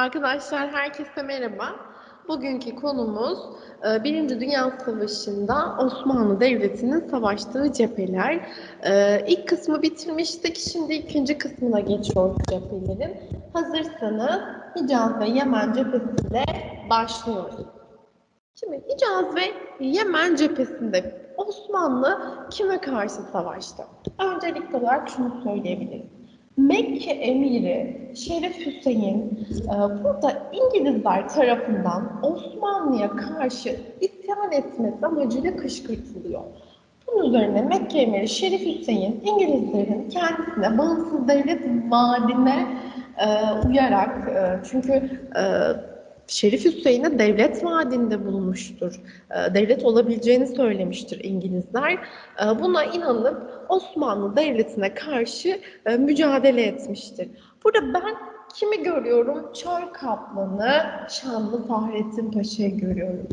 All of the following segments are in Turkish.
Arkadaşlar herkese merhaba. Bugünkü konumuz e, Birinci Dünya Savaşı'nda Osmanlı Devleti'nin savaştığı cepheler. E, İlk kısmı bitirmiştik. Şimdi ikinci kısmına geçiyoruz cephelerin. Hazırsanız Hicaz ve Yemen cephesiyle başlıyoruz. Şimdi Hicaz ve Yemen cephesinde Osmanlı kime karşı savaştı? Öncelikli olarak şunu söyleyebiliriz. Mekke emiri Şerif Hüseyin e, burada İngilizler tarafından Osmanlı'ya karşı isyan etmesi amacıyla kışkırtılıyor. Bunun üzerine Mekke emiri Şerif Hüseyin İngilizlerin kendisine bağımsız devlet vaadine e, uyarak e, çünkü Şerif Hüseyin'e devlet vaadinde bulunmuştur. E, devlet olabileceğini söylemiştir İngilizler. E, buna inanıp Osmanlı Devleti'ne karşı e, mücadele etmiştir. Burada ben kimi görüyorum? Çöl Kaplanı, Şanlı Fahrettin Paşa'yı görüyorum.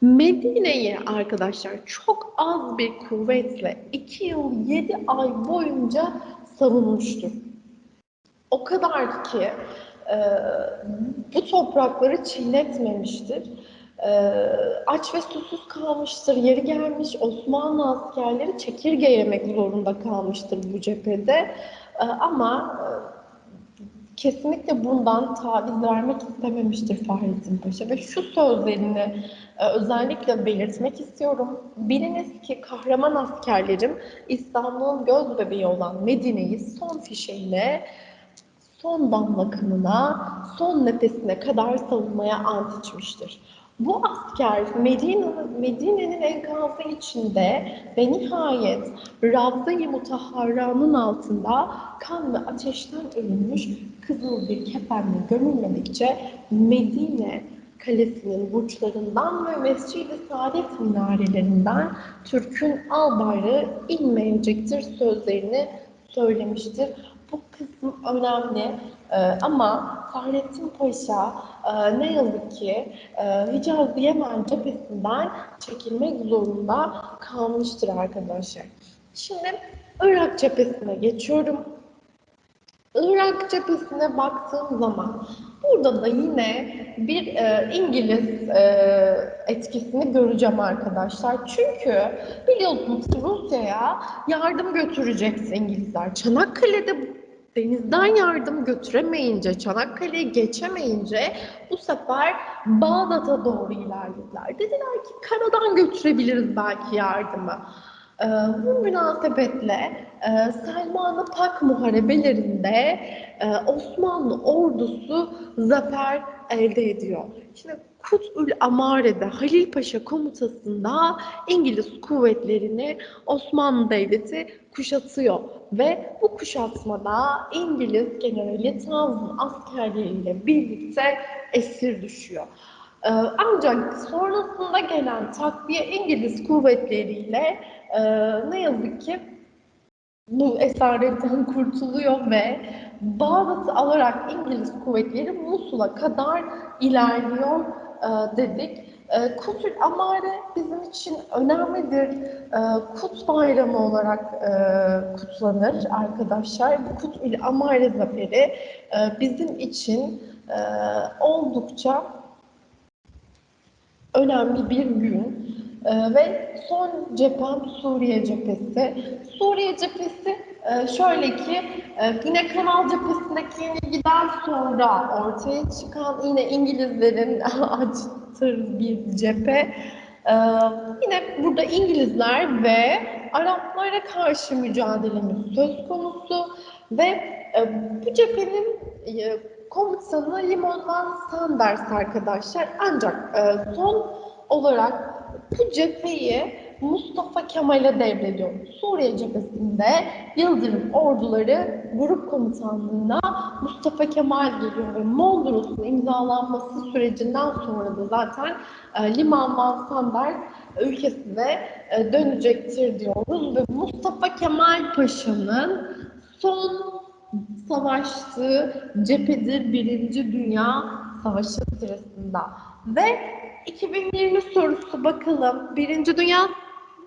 Medine'yi arkadaşlar çok az bir kuvvetle 2 yıl 7 ay boyunca savunmuştur. O kadar ki bu toprakları çiğnetmemiştir. E, aç ve susuz kalmıştır. Yeri gelmiş Osmanlı askerleri çekirge yemek zorunda kalmıştır bu cephede. E, ama e, kesinlikle bundan taviz vermek istememiştir Fahrettin Paşa ve şu sözlerini e, özellikle belirtmek istiyorum. Biliniz ki kahraman askerlerim İstanbul'un göz bebeği olan Medine'yi son fişeğine son damla kanına, son nefesine kadar savunmaya ant içmiştir. Bu asker Medine'nin Medine'nin enkazı içinde ve nihayet Ravza-i Mutaharra'nın altında kan ve ateşten ölmüş kızıl bir kefenle gömülmedikçe Medine kalesinin burçlarından ve Mescid-i Saadet minarelerinden Türk'ün al bayrağı inmeyecektir sözlerini söylemiştir. Bu kısım önemli ee, ama Fahrettin Paşa e, ne yazık ki e, Hicaz Yemen cephesinden çekilmek zorunda kalmıştır arkadaşlar. Şimdi Irak cephesine geçiyorum. Irak cephesine baktığım zaman burada da yine bir e, İngiliz e, etkisini göreceğim arkadaşlar. Çünkü biliyorsunuz Rusya'ya yardım götürecekti İngilizler. Çanakkale'de denizden yardım götüremeyince, Çanakkale'yi geçemeyince bu sefer Bağdat'a doğru ilerlediler. Dediler ki karadan götürebiliriz belki yardımı. Ee, bu münasebetle e, Selman-ı Pak muharebelerinde e, Osmanlı ordusu zafer elde ediyor. Şimdi Kut'ül Amare'de Halil Paşa komutasında İngiliz kuvvetlerini Osmanlı Devleti kuşatıyor ve bu kuşatmada İngiliz generali Townsend askerleriyle birlikte esir düşüyor. Ee, ancak sonrasında gelen takviye İngiliz kuvvetleriyle e, ne yazık ki bu esaretten kurtuluyor ve Bağdat'ı alarak İngiliz kuvvetleri Musul'a kadar ilerliyor e, dedik. E, Kutül Amare bizim için önemlidir. E, Kut Bayramı olarak e, kutlanır arkadaşlar. Bu Kutül Amare zaferi bizim için oldukça önemli bir gün. Ve son cephem Suriye cephesi. Suriye cephesi şöyle ki e, yine Kanal cephesindeki yenilgiden sonra ortaya çıkan yine İngilizlerin açtığı bir cephe. Ee, yine burada İngilizler ve Araplara karşı mücadelemiz söz konusu ve e, bu cephenin komutanı Limondan Sanders arkadaşlar. Ancak son olarak bu cepheyi Mustafa Kemal'e devrediyor. Suriye cephesinde Yıldırım orduları grup komutanlığına Mustafa Kemal geliyor ve Mondros'un imzalanması sürecinden sonra da zaten e, Liman Van Sander ülkesine e, dönecektir diyoruz ve Mustafa Kemal Paşa'nın son savaştığı cephedir Birinci Dünya Savaşı sırasında. Ve 2020 sorusu bakalım. Birinci Dünya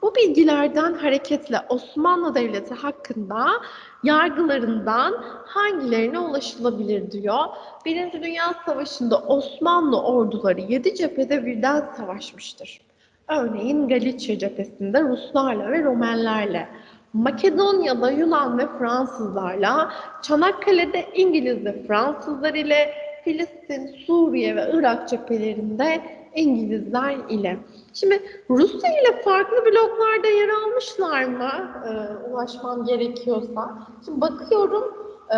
Bu bilgilerden hareketle Osmanlı Devleti hakkında yargılarından hangilerine ulaşılabilir diyor. Birinci Dünya Savaşı'nda Osmanlı orduları yedi cephede birden savaşmıştır. Örneğin Galicia cephesinde Ruslarla ve Romenlerle, Makedonya'da Yunan ve Fransızlarla, Çanakkale'de İngiliz ve Fransızlar ile, Filistin, Suriye ve Irak cephelerinde İngilizler ile. Şimdi Rusya ile farklı bloklarda yer almışlar mı? Ee, ulaşmam gerekiyorsa. Şimdi bakıyorum e,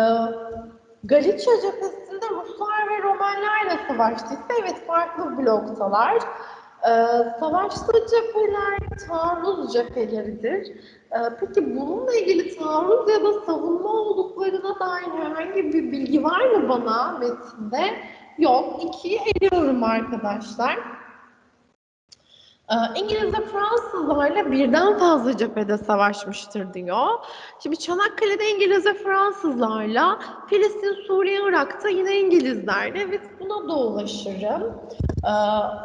Galicia cephesinde Ruslar ve Romenlerle savaştıysa evet farklı bloktalar. Ee, savaştığı cepheler taarruz cepheleridir. Ee, peki bununla ilgili taarruz ya da savunma olduklarına dair herhangi bir bilgi var mı bana metinde? Yok. İkiyi eliyorum arkadaşlar. Ee, İngiliz ve Fransızlarla birden fazla cephede savaşmıştır diyor. Şimdi Çanakkale'de İngiliz ve Fransızlarla, Filistin, Suriye, Irak'ta yine İngilizlerle. Evet buna da ulaşırım. Ee,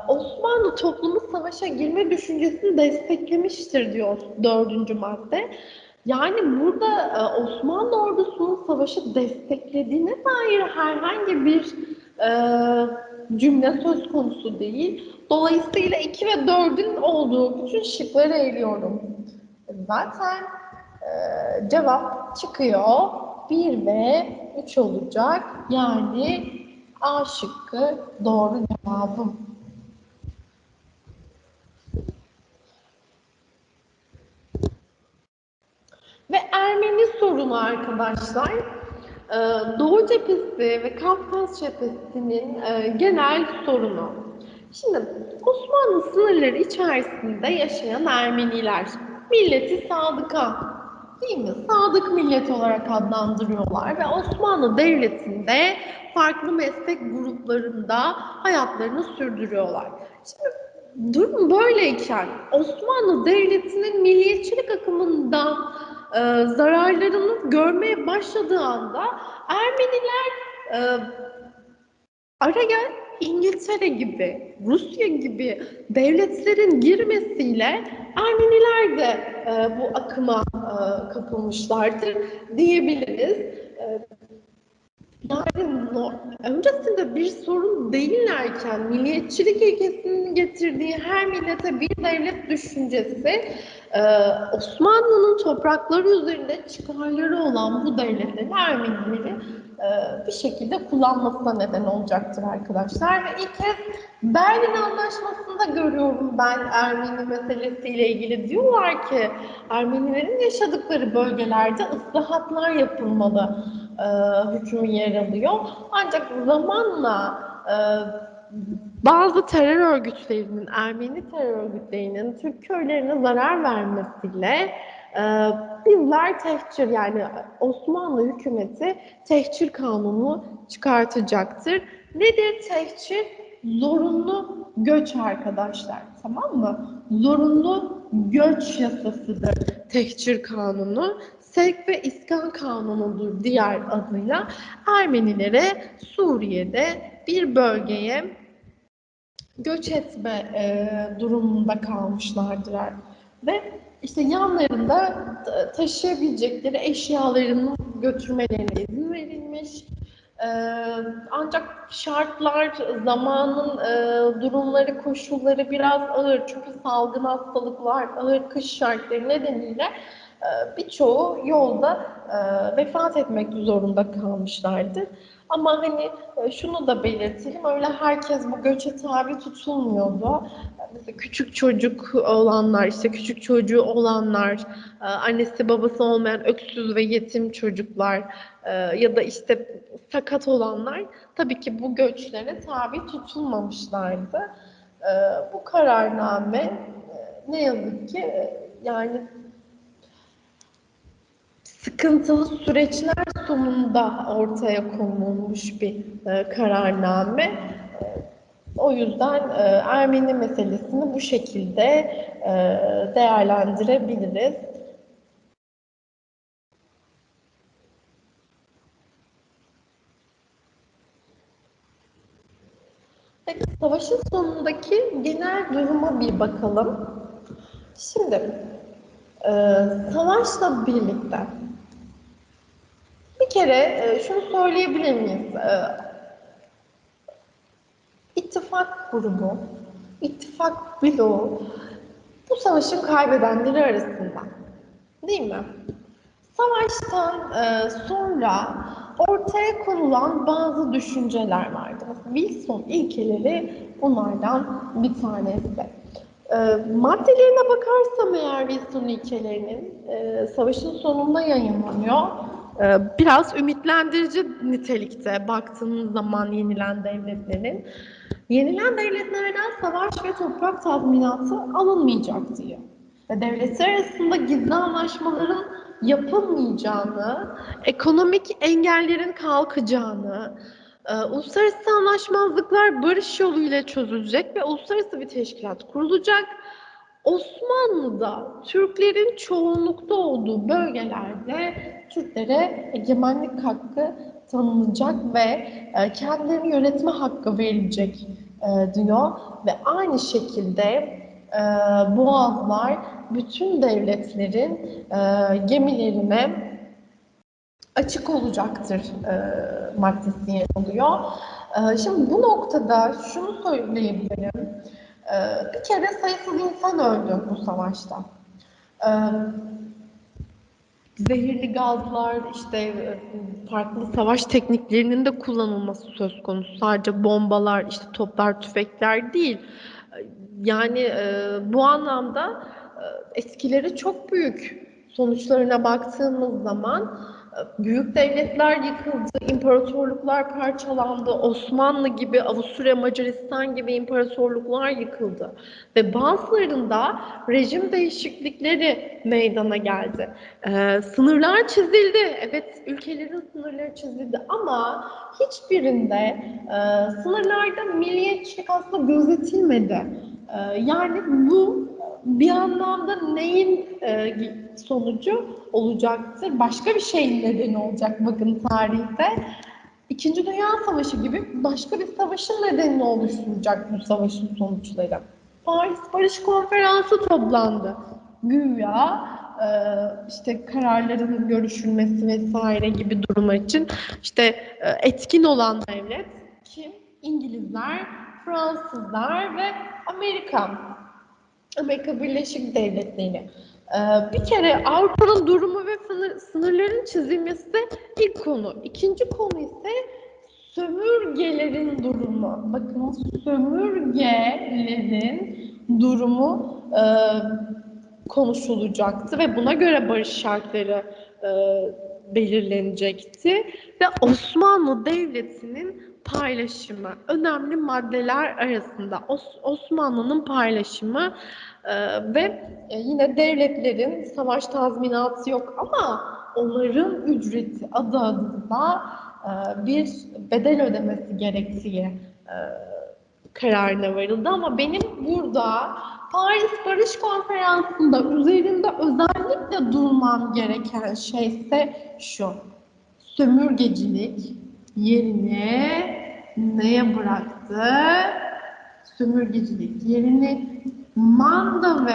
Osmanlı toplumu savaşa girme düşüncesini desteklemiştir diyor dördüncü madde. Yani burada e, Osmanlı ordusunun savaşı desteklediğine dair herhangi bir e, cümle söz konusu değil. Dolayısıyla 2 ve 4'ün olduğu bütün şıkları eliyorum. Zaten e, cevap çıkıyor. 1 ve 3 olacak. Yani A şıkkı doğru cevabım. Ve Ermeni sorunu arkadaşlar. Ee, Doğu cephesi ve Kafkas cephesinin e, genel sorunu. Şimdi Osmanlı sınırları içerisinde yaşayan Ermeniler, milleti sadıka, değil mi? Sadık millet olarak adlandırıyorlar ve Osmanlı Devleti'nde farklı meslek gruplarında hayatlarını sürdürüyorlar. Şimdi durum böyleyken Osmanlı Devleti'nin milliyetçilik akımından e, zararlarını görmeye başladığı anda Ermeniler e, araya İngiltere gibi, Rusya gibi devletlerin girmesiyle Ermeniler de e, bu akıma e, kapılmışlardır diyebiliriz. E, yani no, öncesinde bir sorun değillerken milliyetçilik ilkesinin getirdiği her millete bir devlet düşüncesi Osmanlı'nın toprakları üzerinde çıkarları olan bu devletlerin Ermenileri e, bir şekilde kullanmasına neden olacaktır arkadaşlar. Ve ilk kez Berlin Anlaşması'nda görüyorum ben Ermeni meselesiyle ilgili. Diyorlar ki Ermenilerin yaşadıkları bölgelerde ıslahatlar yapılmalı e, hükmü yer alıyor. Ancak zamanla e, bazı terör örgütlerinin, Ermeni terör örgütlerinin Türk köylerine zarar vermesiyle e, bizler tehcir yani Osmanlı hükümeti tehcir kanunu çıkartacaktır. Nedir tehcir? Zorunlu göç arkadaşlar. Tamam mı? Zorunlu göç yasasıdır tehcir kanunu. Sevk ve iskan kanunudur diğer adıyla. Ermenilere Suriye'de bir bölgeye göç etme e, durumunda kalmışlardır. Ve işte yanlarında taşıyabilecekleri eşyalarını götürmelerine izin verilmiş. Ee, ancak şartlar, zamanın e, durumları, koşulları biraz ağır. Çünkü salgın hastalıklar, ağır kış şartları nedeniyle e, birçoğu yolda e, vefat etmek zorunda kalmışlardı. Ama hani e, şunu da belirtelim, öyle herkes bu göçe tabi tutulmuyordu. Mesela küçük çocuk olanlar, işte küçük çocuğu olanlar, annesi babası olmayan öksüz ve yetim çocuklar ya da işte sakat olanlar tabii ki bu göçlere tabi tutulmamışlardı. Bu kararname ne yazık ki yani sıkıntılı süreçler sonunda ortaya konulmuş bir e, kararname. E, o yüzden e, Ermeni meselesini bu şekilde e, değerlendirebiliriz. Savaşın sonundaki genel duruma bir bakalım. Şimdi Ee, savaşla birlikte bir kere e, şunu söyleyebilir miyiz? Ee, ittifak grubu, ittifak bloğu bu savaşın kaybedenleri arasında. Değil mi? Savaştan e, sonra ortaya konulan bazı düşünceler vardı. Wilson ilkeleri bunlardan bir tanesi. E, maddelerine bakarsam eğer Wilson ilkelerinin e, savaşın sonunda yayınlanıyor. E, biraz ümitlendirici nitelikte baktığınız zaman yenilen devletlerin. Yenilen devletlerden savaş ve toprak tazminatı alınmayacak diyor. Ve devletler arasında gizli anlaşmaların yapılmayacağını, ekonomik engellerin kalkacağını, e, uluslararası anlaşmazlıklar barış yoluyla çözülecek ve uluslararası bir teşkilat kurulacak. Osmanlı'da Türklerin çoğunlukta olduğu bölgelerde Türklere egemenlik hakkı tanınacak ve e, kendilerini yönetme hakkı verilecek e, diyor ve aynı şekilde e, boğazlar bütün devletlerin gemilerine açık olacaktır maddesi yer alıyor. E, şimdi bu noktada şunu söyleyebilirim. E, bir kere sayısız insan öldü bu savaşta. E, zehirli gazlar, işte e, farklı savaş tekniklerinin de kullanılması söz konusu. Sadece bombalar, işte toplar, tüfekler değil. Yani e, bu anlamda etkileri çok büyük. Sonuçlarına baktığımız zaman büyük devletler yıkıldı, imparatorluklar parçalandı, Osmanlı gibi, Avusturya, Macaristan gibi imparatorluklar yıkıldı. Ve bazılarında rejim değişiklikleri meydana geldi. Ee, sınırlar çizildi, evet ülkelerin sınırları çizildi ama hiçbirinde e, sınırlarda milliyetçilik aslında gözetilmedi. Ee, yani bu bir anlamda neyin e, sonucu olacaktır? Başka bir şeyin nedeni olacak bakın tarihte. İkinci Dünya Savaşı gibi başka bir savaşın nedenini oluşturacak bu savaşın sonuçları. Paris Barış Konferansı toplandı. Güya e, işte kararların görüşülmesi vesaire gibi durumlar için işte e, etkin olan devlet kim? İngilizler, Fransızlar ve Amerika. Amerika Birleşik Devletleri. Ee, bir kere Avrupa'nın durumu ve sınırların çizilmesi ilk konu. İkinci konu ise sömürgelerin durumu. Bakın sömürgelerin durumu e, konuşulacaktı ve buna göre barış şartları e, belirlenecekti. Ve Osmanlı Devleti'nin paylaşımı önemli maddeler arasında Os Osmanlı'nın paylaşımı e, ve e, yine devletlerin savaş tazminatı yok ama onların ücreti adı adında e, bir bedel ödemesi gerektiği e, kararına varıldı ama benim burada Paris Barış Konferansı'nda üzerinde özellikle durmam gereken şey ise şu. Sömürgecilik yerine neye bıraktı? Sömürgecilik yerini manda ve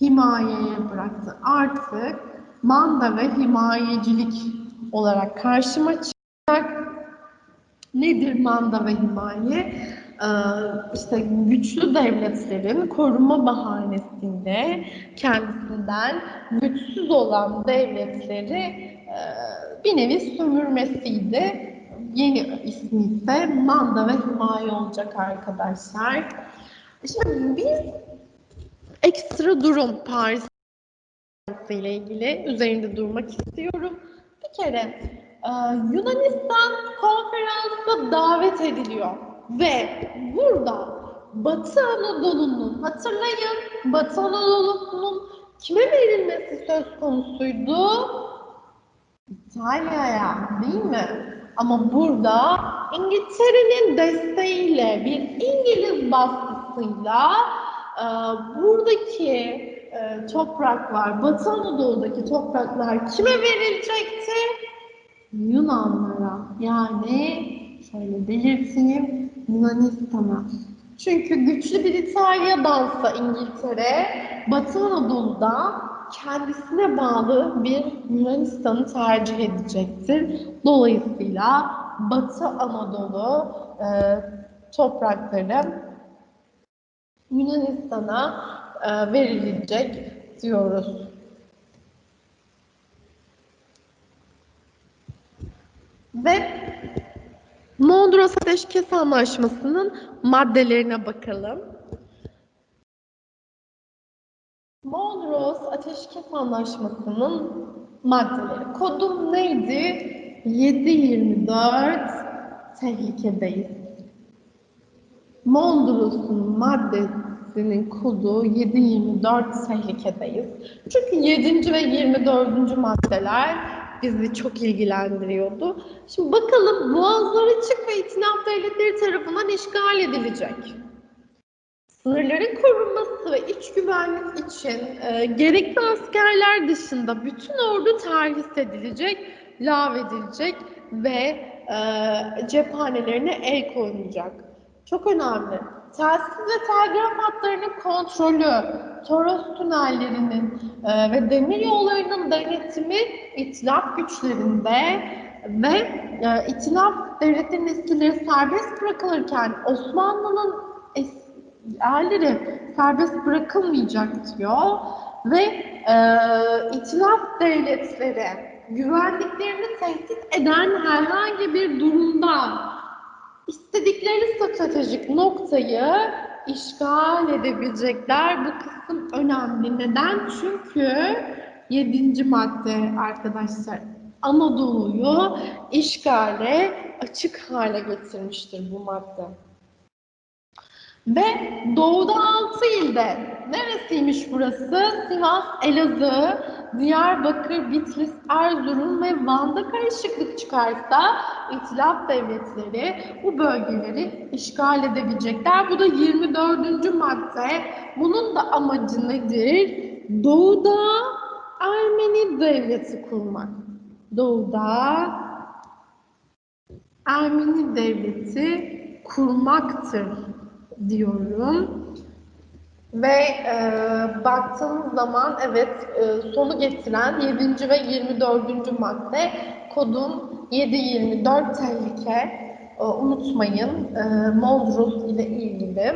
himayeye bıraktı. Artık manda ve himayecilik olarak karşıma çıkacak. Nedir manda ve himaye? Ee, işte güçlü devletlerin koruma bahanesiyle kendisinden güçsüz olan devletleri e, bir nevi sömürmesiydi. Yeni ismi ise manda ve himaye olacak arkadaşlar. Şimdi biz ekstra durum Paris ile ilgili üzerinde durmak istiyorum. Bir kere e, Yunanistan konferansa davet ediliyor ve burada Batı Anadolu'nun hatırlayın Batı Anadolu'nun kime verilmesi söz konusuydu? İtalya'ya değil mi? Ama burada İngiltere'nin desteğiyle bir İngiliz baskısıyla e, buradaki e, topraklar, Batı Anadolu'daki topraklar kime verilecekti? Yunanlara. Yani şöyle belirteyim Yunanistan'a. Çünkü güçlü bir İtalya'dansa İngiltere, Batı Anadolu'da kendisine bağlı bir Yunanistan'ı tercih edecektir. Dolayısıyla Batı Anadolu e, toprakları Yunanistan'a e, verilecek diyoruz. Ve Mondros Ateşkes Anlaşması'nın maddelerine bakalım. Mondros Ateşkes Anlaşması'nın maddeleri. Kodum neydi? 724 tehlikedeyiz. Mondros'un maddesinin kodu 724 tehlikedeyiz. Çünkü 7. ve 24. maddeler bizi çok ilgilendiriyordu. Şimdi bakalım boğazlar açık ve itinaf devletleri tarafından işgal edilecek. Sınırların korunması ve iç güvenlik için e, gerekli askerler dışında bütün ordu terhis edilecek, lağvedilecek ve e, cephanelerine el konulacak. Çok önemli. Telsiz ve telgraf hatlarının kontrolü, Toros tünellerinin e, ve demir yollarının denetimi itilaf güçlerinde ve e, itilaf devletinin eskileri serbest bırakılırken Osmanlı'nın es- erleri serbest bırakılmayacak diyor ve e, itilaf devletleri güvenliklerini tehdit eden herhangi bir durumda istedikleri stratejik noktayı işgal edebilecekler. Bu kısım önemli. Neden? Çünkü yedinci madde arkadaşlar Anadolu'yu işgale açık hale getirmiştir bu madde. Ve doğuda altı ilde neresiymiş burası? Sivas, Elazığ, Diyarbakır, Bitlis, Erzurum ve Van'da karışıklık çıkarsa İtilaf devletleri bu bölgeleri işgal edebilecekler. Bu da 24. madde. Bunun da amacı nedir? Doğuda Ermeni devleti kurmak. Doğuda Ermeni devleti kurmaktır diyorum. Ve e, baktığımız zaman evet e, sonu getiren 7. ve 24. madde kodun 7-24 tehlike e, unutmayın e, Mondros ile ilgili.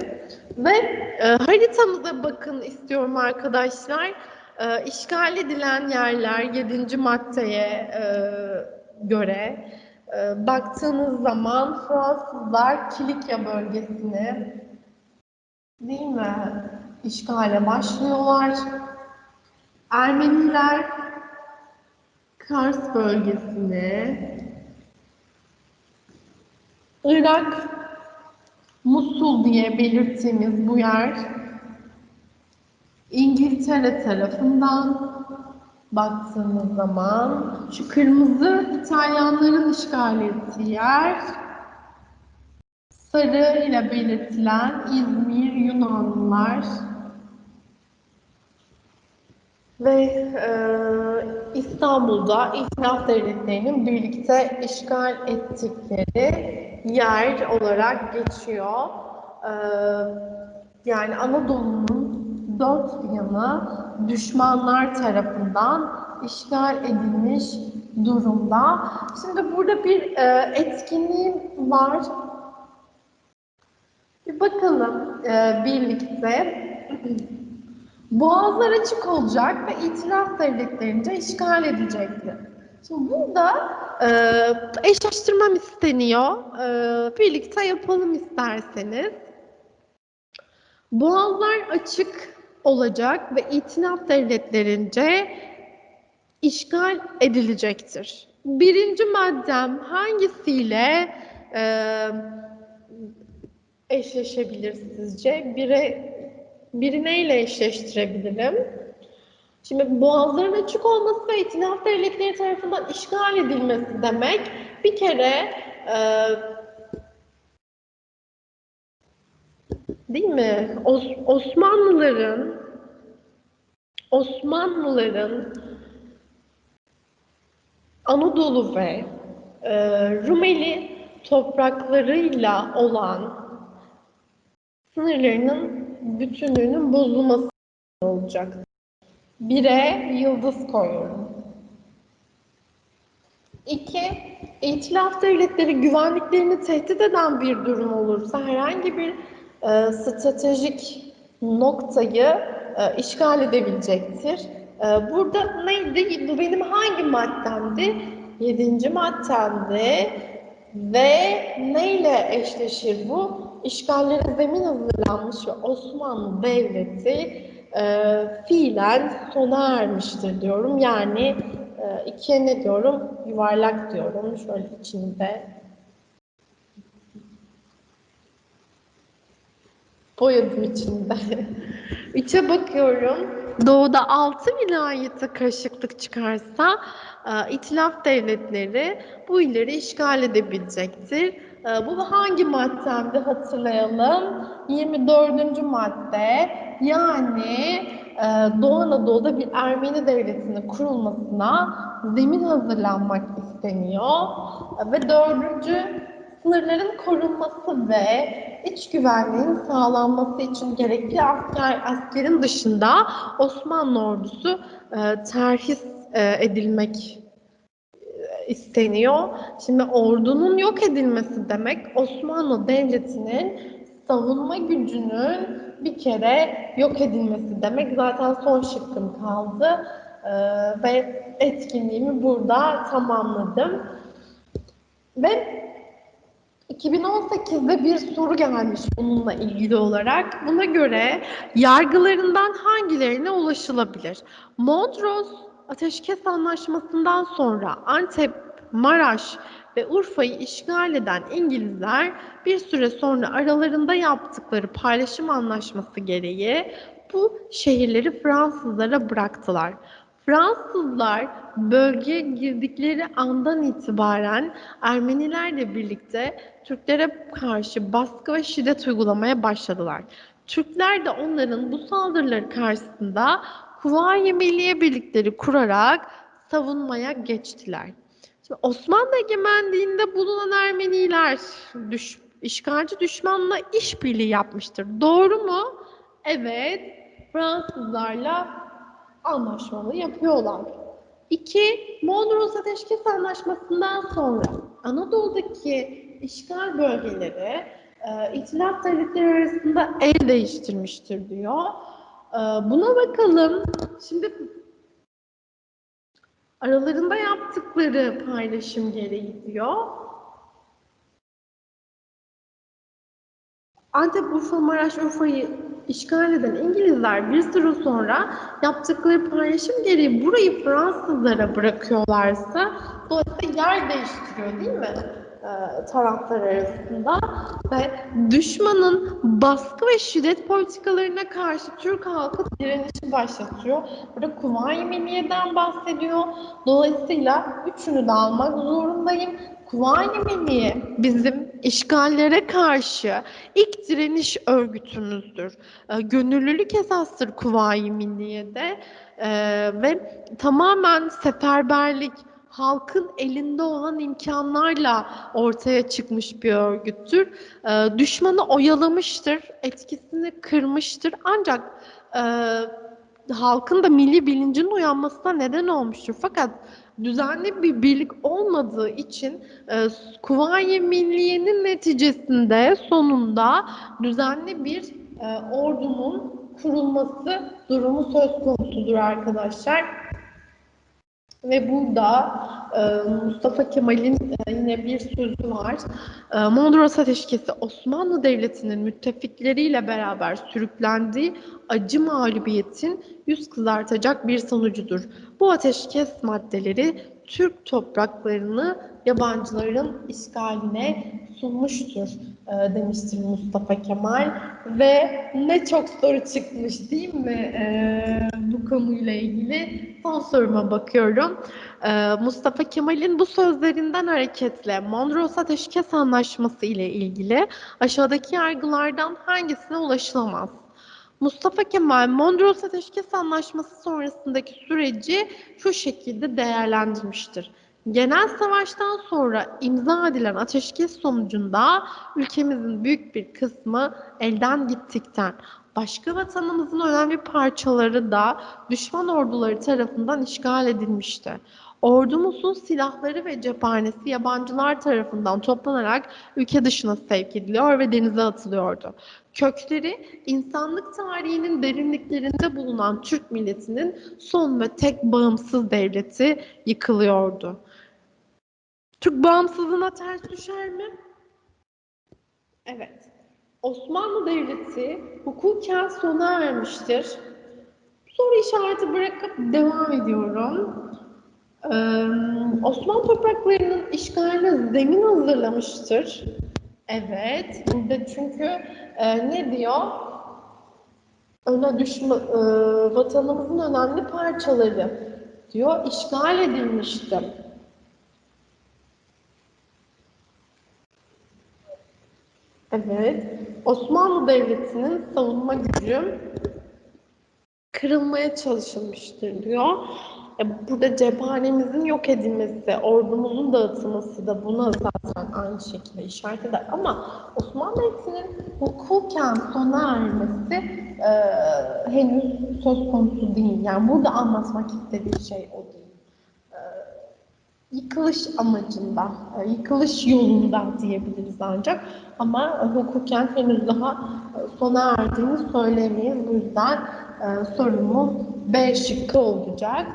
Ve e, haritamıza bakın istiyorum arkadaşlar. E, işgal edilen yerler 7. maddeye e, göre e, baktığınız zaman Fransızlar Kilikya bölgesini değil mi? işgale başlıyorlar. Ermeniler Kars bölgesini, Irak, Musul diye belirttiğimiz bu yer İngiltere tarafından baktığımız zaman şu kırmızı İtalyanların işgal ettiği yer sarı ile belirtilen İzmir Yunanlılar ve e, İstanbul'da İtilaf Devletleri'nin birlikte işgal ettikleri yer olarak geçiyor. E, yani Anadolu'nun dört yanı düşmanlar tarafından işgal edilmiş durumda. Şimdi burada bir e, etkinliğim var. Bir bakalım e, birlikte. Boğazlar açık olacak ve itilaf devletlerince işgal edecektir. Şimdi burada e, eşleştirmem isteniyor. E, birlikte yapalım isterseniz. Boğazlar açık olacak ve itilaf devletlerince işgal edilecektir. Birinci maddem hangisiyle e, eşleşebilir sizce? Bire, biri neyle eşleştirebilirim? Şimdi boğazların açık olması ve itilaf devletleri tarafından işgal edilmesi demek bir kere e, değil mi? Os Osmanlıların Osmanlıların Anadolu ve e, Rumeli topraklarıyla olan sınırlarının bütünlüğünün bozulması olacak. Bire yıldız koyuyorum. İki, İtilaf devletleri güvenliklerini tehdit eden bir durum olursa herhangi bir e, stratejik noktayı e, işgal edebilecektir. E, burada neydi? Bu benim hangi maddemdi? Yedinci maddemdi. Ve neyle eşleşir bu? İşgallere zemin hazırlanmış ve Osmanlı Devleti e, fiilen sona ermiştir diyorum. Yani e, ikiye ne diyorum? Yuvarlak diyorum. Şöyle içinde boyadım içinde. Üçe bakıyorum. Doğuda altı vilayete karışıklık çıkarsa e, itilaf devletleri bu illeri işgal edebilecektir. E, bu hangi maddemdi hatırlayalım. 24. madde yani e, Doğu Anadolu'da bir Ermeni devletinin kurulmasına zemin hazırlanmak isteniyor. Ve dördüncü sınırların korunması ve iç güvenliğin sağlanması için gerekli asker askerin dışında Osmanlı ordusu e, terhis e, edilmek e, isteniyor. Şimdi ordunun yok edilmesi demek Osmanlı Devleti'nin savunma gücünün bir kere yok edilmesi demek. Zaten son şıkkım kaldı e, ve etkinliğimi burada tamamladım. Ve 2018'de bir soru gelmiş bununla ilgili olarak. Buna göre yargılarından hangilerine ulaşılabilir? Mondros Ateşkes Anlaşması'ndan sonra Antep, Maraş ve Urfa'yı işgal eden İngilizler bir süre sonra aralarında yaptıkları paylaşım anlaşması gereği bu şehirleri Fransızlara bıraktılar. Fransızlar bölgeye girdikleri andan itibaren Ermenilerle birlikte Türklere karşı baskı ve şiddet uygulamaya başladılar. Türkler de onların bu saldırıları karşısında Kuvayi Milliye birlikleri kurarak savunmaya geçtiler. Şimdi Osmanlı egemenliğinde bulunan Ermeniler düş, işgalci düşmanla işbirliği yapmıştır. Doğru mu? Evet. Fransızlarla anlaşmalı yapıyorlar. İki, Mondros Ateşkes Anlaşması'ndan sonra Anadolu'daki işgal bölgeleri e, İtilaf devletleri arasında el değiştirmiştir diyor. E, buna bakalım. Şimdi aralarında yaptıkları paylaşım gereği diyor. Antep, Urfa, Maraş, Urfa'yı işgal eden İngilizler bir süre sonra yaptıkları paylaşım gereği burayı Fransızlara bırakıyorlarsa dolayısıyla yer değiştiriyor değil mi? E, taraflar arasında ve düşmanın baskı ve şiddet politikalarına karşı Türk halkı direnişi başlatıyor. Burada Kuvayi Milliye'den bahsediyor. Dolayısıyla üçünü de almak zorundayım. Kuvayi Milliye bizim işgallere karşı ilk direniş örgütümüzdür. E, gönüllülük esastır Kuvayi Milliye'de e, ve tamamen seferberlik, halkın elinde olan imkanlarla ortaya çıkmış bir örgüttür. E, düşmanı oyalamıştır, etkisini kırmıştır. Ancak e, halkın da milli bilincin uyanmasına neden olmuştur. Fakat düzenli bir birlik olmadığı için e, Kuvayi Milliye'nin neticesinde sonunda düzenli bir e, ordunun kurulması durumu söz konusudur arkadaşlar. Ve burada e, Mustafa Kemal'in e, yine bir sözü var. E, Mondros Ateşkesi Osmanlı Devleti'nin müttefikleriyle beraber sürüklendiği acı mağlubiyetin yüz kızartacak bir sonucudur. Bu ateşkes maddeleri Türk topraklarını yabancıların işgaline sunmuştur e, demiştir Mustafa Kemal ve ne çok soru çıkmış değil mi e, bu konuyla ilgili son soruma bakıyorum. E, Mustafa Kemal'in bu sözlerinden hareketle Mondros Ateşkes Anlaşması ile ilgili aşağıdaki yargılardan hangisine ulaşılamaz? Mustafa Kemal Mondros Ateşkes Anlaşması sonrasındaki süreci şu şekilde değerlendirmiştir. Genel savaştan sonra imza edilen ateşkes sonucunda ülkemizin büyük bir kısmı elden gittikten, başka vatanımızın önemli parçaları da düşman orduları tarafından işgal edilmişti. Ordumuzun silahları ve cephanesi yabancılar tarafından toplanarak ülke dışına sevk ediliyor ve denize atılıyordu. Kökleri insanlık tarihinin derinliklerinde bulunan Türk milletinin son ve tek bağımsız devleti yıkılıyordu. Türk bağımsızlığına ters düşer mi? Evet. Osmanlı Devleti hukuken sona ermiştir. Soru işareti bırakıp devam ediyorum. Ee, Osmanlı topraklarının işgaline zemin hazırlamıştır. Evet. Burada çünkü e, ne diyor? Öne düşme, e, vatanımızın önemli parçaları diyor işgal edilmişti. Evet. Osmanlı Devleti'nin savunma gücü kırılmaya çalışılmıştır diyor. E, Burada cephanemizin yok edilmesi, ordumuzun dağıtılması da buna zaten aynı şekilde işaret eder. Ama Osmanlı Devleti'nin hukuken sona ermesi e, henüz söz konusu değil. Yani burada anlatmak istediği şey o değil. E, yıkılış amacında, e, yıkılış yolunda diyebiliriz ancak. Ama e, hukuken henüz daha e, sona erdiğini söyleyemeyiz. Bu yüzden e, sorumuz B şıkkı olacak.